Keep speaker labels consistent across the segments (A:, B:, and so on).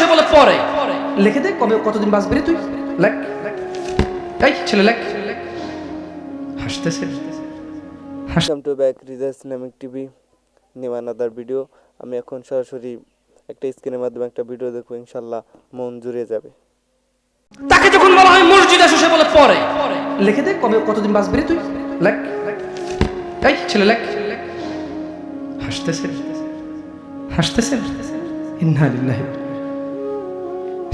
A: সে বলে পরে। লিখে দে কবে কতদিন বাঁচবি রে তুই? লেখ। এই ছেলে লেখ। হাসতেছে।
B: Welcome to back Riza Islamic TV new another video আমি এখন সরাসরি একটা স্ক্রিনের মাধ্যমে একটা ভিডিও দেখব ইনশাল্লাহ মন জুড়ে যাবে।
A: তাকে যখন বলা হয় মসজিদ আসো সে বলে পরে। লিখে দে কবে কতদিন বাঁচবি তুই? লেখ। এই ছেলে লেখ। হাসতেছে। হাসতেছে। ইন্না লিল্লাহি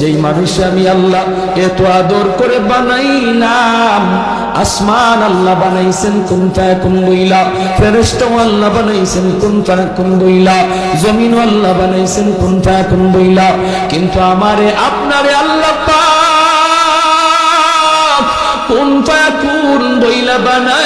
C: যেই মানুষ আমি আল্লাহ এত আদর করে বানাইলাম, আসমান আল্লাহ বানাইছেন কোন ফায়াকুন বইলা, ফেরেশতাও আল্লাহ বানাইছেন কোন ফায়াকুন বইলা জমিন আল্লাহ বানাইছেন কোন ফায়াকুন বইলা, কিন্তু আমারে আপনারে আল্লাহ কোন ফায়াকুন বইলা বানায়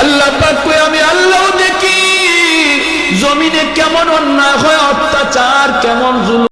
C: আল্লাহ পাক আমি আল্লাহ দেখি। জমিনে কেমন অন্যায় হয় অত্যাচার কেমন জুলুম।